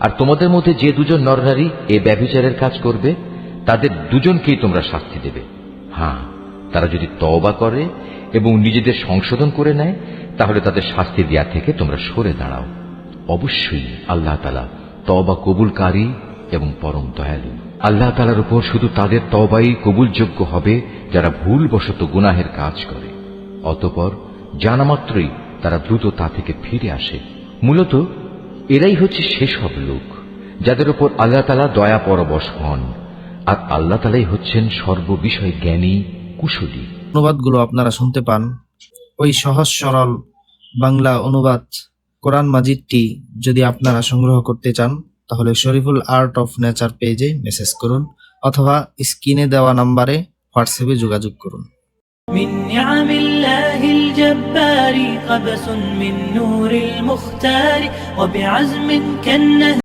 আর তোমাদের মধ্যে যে দুজন নরনারী এ ব্যভিচারের কাজ করবে, তাদের দুজনকেই তোমরা শাস্তি দেবে। হ্যাঁ তারা যদি তওবা করে এবং নিজেদের সংশোধন করে নেয়, তাহলে তাদের শাস্তি দেওয়া থেকে তোমরা সরে দাঁড়াও। অবশ্যই আল্লাহ তালা তওবা কবুলকারী এবং পরম দয়ালু। আল্লাহ তালার উপর শুধু তাদের তওবাই কবুলযোগ্য হবে যারা ভুলবশত গুনাহের কাজ করে। অতপর জানা মাত্রই তারা দ্রুত তা থেকে ফিরে আসে। মূলত এরাই হচ্ছে সেসব লোক যাদের উপর আল্লাহ তালা দয়া পরবশ হন আর আল্লাহ তালাই হচ্ছেন সর্ববিষয় জ্ঞানী কুশলী। অনুবাদগুলো আপনারা শুনতে পান। ওই সহজ সরল বাংলা অনুবাদ কোরআন মাজিদটি যদি আপনারা সংগ্রহ করতে চান তাহলে শরীফুল আর্ট অফ নেচার পেজে মেসেজ করুন অথবা স্ক্রিনে দেওয়া নাম্বারে হোয়াটসঅ্যাপে যোগাযোগ করুন। الجبار قبس من نور المختار وبعزم كالنهر